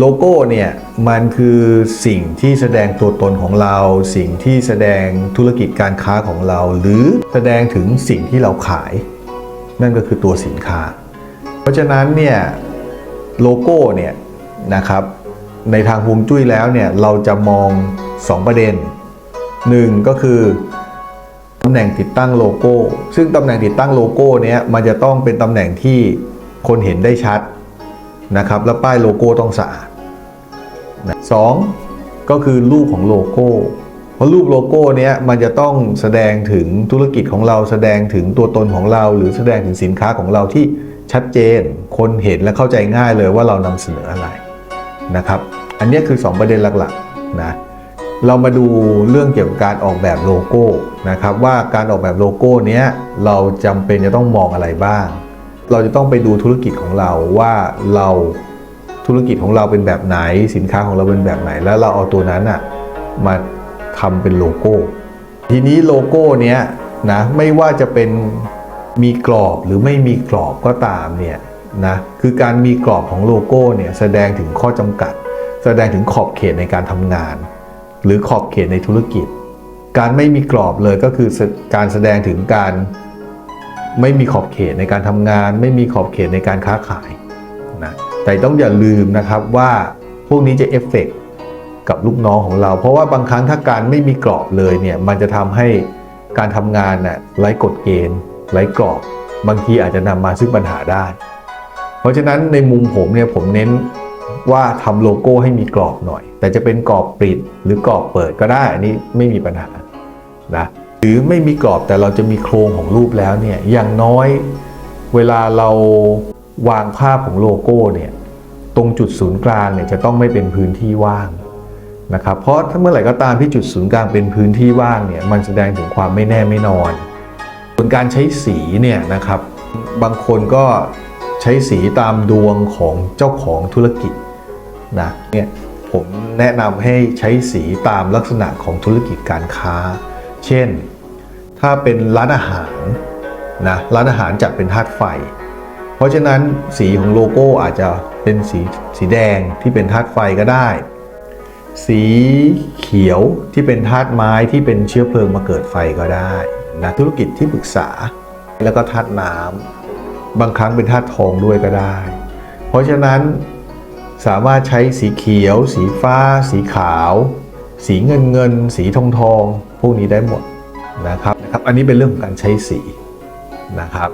โลโก้เนี่ยมันคือสิ่งที่แสดงตัวตนของเรา สิ่งที่แสดงธุรกิจการค้าของเรา หรือแสดงถึงสิ่งที่เราขาย นั่นก็คือตัวสินค้า เพราะฉะนั้นเนี่ยโลโก้เนี่ยนะครับในทางฮวงจุ้ยแล้วเนี่ยเราจะมอง 2 ประเด็นหนึ่งก็คือตำแหน่งติดตั้งโลโก้ ซึ่งตำแหน่งติดตั้งโลโก้เนี้ยมันจะต้องเป็นตำแหน่งที่คนเห็นได้ชัดนะครับแล้วป้ายโลโก้ต้องสะอาด สองก็คือรูปของโลโก้ เพราะรูปโลโก้เนี้ยมันจะต้องแสดงถึงธุรกิจของเราแสดงถึงตัวตนของเรา หรือแสดงถึงสินค้าของเราที่ชัดเจน คนเห็นและเข้าใจง่ายเลยว่าเรานำเสนออะไรนะครับ อันนี้คือ 2 ประเด็นหลักๆนะเรามาดูเรื่องเกี่ยวกับการออกแบบโลโก้นะครับว่าการออกแบบโลโก้เนี้ยเราจำเป็นจะต้องมองอะไรบ้าง เราจะต้องไปดูธุรกิจของเราว่าเรา ธุรกิจของเราเป็นแบบไหน สินค้าของเราเป็นแบบไหน แล้วเราเอาตัวนั้นอะมาทำเป็นโลโก้ ทีนี้โลโก้เนี้ยนะไม่ว่าจะเป็นมีกรอบหรือไม่มีกรอบก็ตามเนี่ยนะคือการมีกรอบของโลโก้เนี่ยแสดงถึงข้อจำกัด แสดงถึงขอบเขตในการทำงาน หรือขอบเขตในธุรกิจ การไม่มีกรอบเลยก็คือการแสดงถึงการไม่มีขอบเขตในการทำงาน ไม่มีขอบเขตในการค้าขาย นะแต่ต้องอย่าลืมนะครับว่าพวกนี้จะเอฟเฟกต์กับลูกน้องของเรา เพราะว่าบางครั้งถ้าการไม่มีกรอบเลยเนี่ยมันจะทำให้การทำงานน่ะไร้กฎเกณฑ์ไร้กรอบ บางทีอาจจะนำมาซึ่งปัญหาได้ เพราะฉะนั้นในมุมผมเนี่ยผมเน้นว่าทำโลโก้ให้มีกรอบหน่อย แต่จะเป็นกรอบปิดหรือกรอบเปิดก็ได้อันนี้ไม่มีปัญหานะหรือไม่มีกรอบแต่เราจะมีโครงของรูปแล้วเนี่ยอย่างน้อยเวลาเรา วางภาพของโลโก้เนี่ยตรงจุดศูนย์กลางเนี่ยจะต้องไม่เป็นพื้นที่ว่างนะครับเพราะถ้าเมื่อไหร่ก็ตามที่จุดศูนย์กลางเป็นพื้นที่ว่างเนี่ยมันแสดงถึงความไม่แน่ไม่นอน ส่วนการใช้สีเนี่ยนะครับบางคนก็ใช้สีตามดวงของเจ้าของธุรกิจนะเนี่ยผมแนะนำให้ใช้สีตามลักษณะของธุรกิจการค้า เช่น ถ้าเป็นร้านอาหารนะร้านอาหารจัดเป็นธาตุไฟ เพราะฉะนั้นสีของโลโก้อาจจะเป็นสีสีแดงที่เป็นธาตุไฟก็ได้ สีเขียวที่เป็นธาตุไม้ที่เป็นเชื้อเพลิงมาเกิดไฟก็ได้นะธุรกิจที่ปรึกษาแล้วก็ธาตุน้ำบางครั้งเป็นธาตุทองด้วยก็ได้ เพราะฉะนั้นสามารถใช้สีเขียว สีฟ้า สีขาว สีเงินเงิน สีทองทอง พวกนี้ได้หมดนะครับนะครับ อันนี้เป็นเรื่องของการใช้สีนะครับ